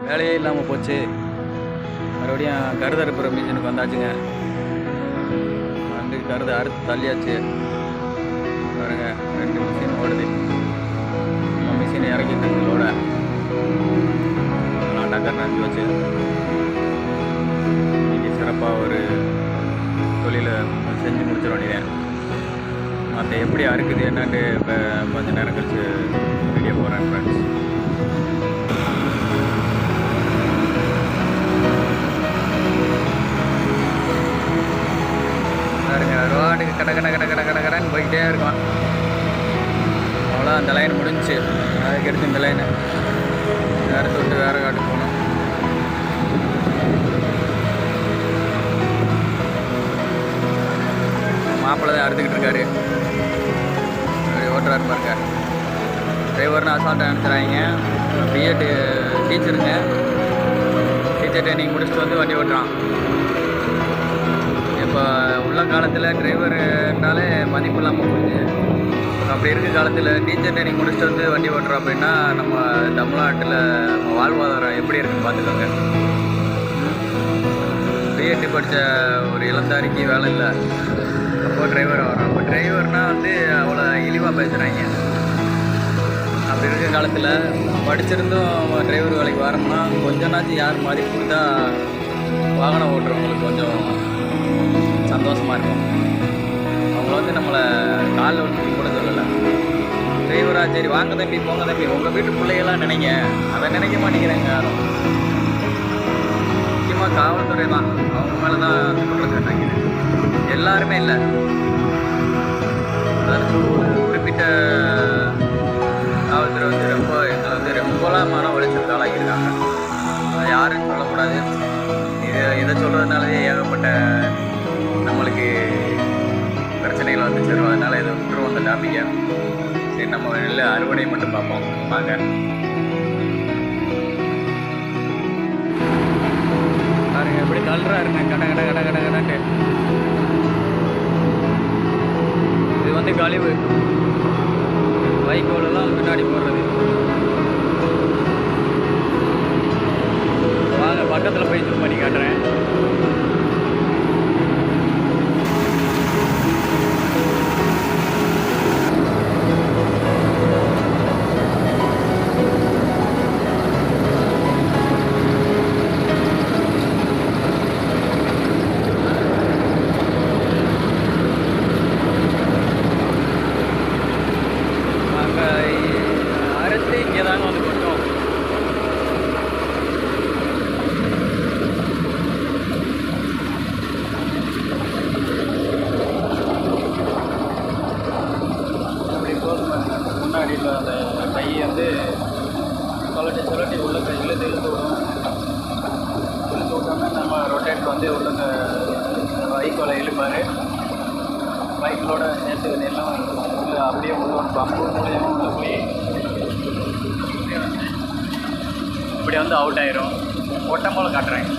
வேலையே இல்லாமல் போச்சு. மறுபடியும் கருதறுப்புற மிஷினுக்கு வந்தாச்சுங்க. வந்து கருது அறுத்து தள்ளியாச்சு. பாருங்க ரெண்டு மிஷின் ஓடுது. மிஷின் இறக்கிட்டு இதோட நான் டக்கர் நினச்சி வச்சு இன்னைக்கு சிறப்பாக ஒரு தொழிலை செஞ்சு முடிச்சிட வேண்டியதேன் மற்ற எப்படி அறுக்குது என்னன்ட்டு இப்போ கொஞ்சம் நேரம் கழிச்சு வீடியோ போகிறேன் ஃப்ரெண்ட்ஸ் கட கட கட கட கட கடன்னு போய்கிட்டே இருக்கும் அவ்வளோ அந்த லைன் முடிஞ்சு. அதுக்கடுத்து இந்த லைனு வேறு விட்டு வேறு காட்டுக்கு போகணும். மாப்பிள்ளை தான் அறுத்துக்கிட்டு இருக்காரு. அப்படி ஓட்டுறாரு பாருங்க. டிரைவர்னு அசால்ட்டாக அனுப்பிச்சுறாங்க பிஎட் டீச்சருங்க டீச்சர் ட்ரைனிங் முடிச்சுட்டு வந்து வண்டி ஓட்டுறான். காலத்தில் டிரைவருனாலே மதிப்பு இல்லாமல் போச்சு. அப்படி இருக்க காலத்தில் டீச்சர் ட்ரைனிங் முடிச்சுட்டு வந்து வண்டி ஓட்டுறோம் அப்படின்னா நம்ம தமிழ்நாட்டில் நம்ம வாழ்வாதாரம் எப்படி இருக்குன்னு பார்த்துக்கோங்க. பிஎட்டி படித்த ஒரு இளந்தாரிக்கு வேலை இல்லை. அப்போ டிரைவர் வரோம் அப்போ டிரைவர்னால் வந்து அவ்வளோ இழிவாக பேசுகிறாங்க அப்படி இருக்க காலத்தில் படிச்சிருந்தும் டிரைவர் வேலைக்கு வரோம்னா கொஞ்ச யார் மதிப்பு கொடுத்தா வாகனம் ஓட்டுறவங்களுக்கு கொஞ்சம் சந்தோஷமாக இருக்கும். அவங்கள வந்து நம்மளை காலில் விட்டு கூட சொல்லலை. டிரைவராக சரி வாங்க தம்பி போங்க தம்பி. உங்கள் வீட்டு பிள்ளைகளாம் நினைங்க. அதை நினைக்க மாட்டேங்கிறாங்க யாரும். முக்கியமாக காவல்துறை தான். அவங்க மேலே தான் குற்றம் நினைக்கிறேன் எல்லாருமே இல்லை. அதாவது குறிப்பிட்ட காவல்துறை வந்து ரொம்ப எங்களை வந்து ரொம்பலாம் மன உளைச்சலுக்கு ஆளாகியிருக்காங்க யாருன்னு சொல்லக்கூடாது. இது இதை சொல்கிறதுனாலே ஏகப்பட்ட விட்டுருவோம் சரி நம்ம நெல் அறுவடை மட்டும் பார்ப்போம். வாங்க. பாருங்க எப்படி தள்ளுறாருங்க கட கட கட கட கடன்ட்டு. இது வந்து கழிவு. வைக்கோலெல்லாம் பின்னாடி போடுறது. நம்ம அந்த கை வந்து சுழட்டி சுழட்டி உள்ள கையில் இழுத்து விடும். இழுத்து விட்டோம்னா நம்ம ரொட்டேட் வந்து உள்ள வைக்கோலை இழுப்பார். பைக்கிலோட சேர்த்து எல்லாம் உள்ள அப்படியே உள்ள பம்பு மூலியமாக உள்ள போய் இப்படி வந்து அவுட் ஆயிரும். ஒட்டம் போல் காட்டுறேன்.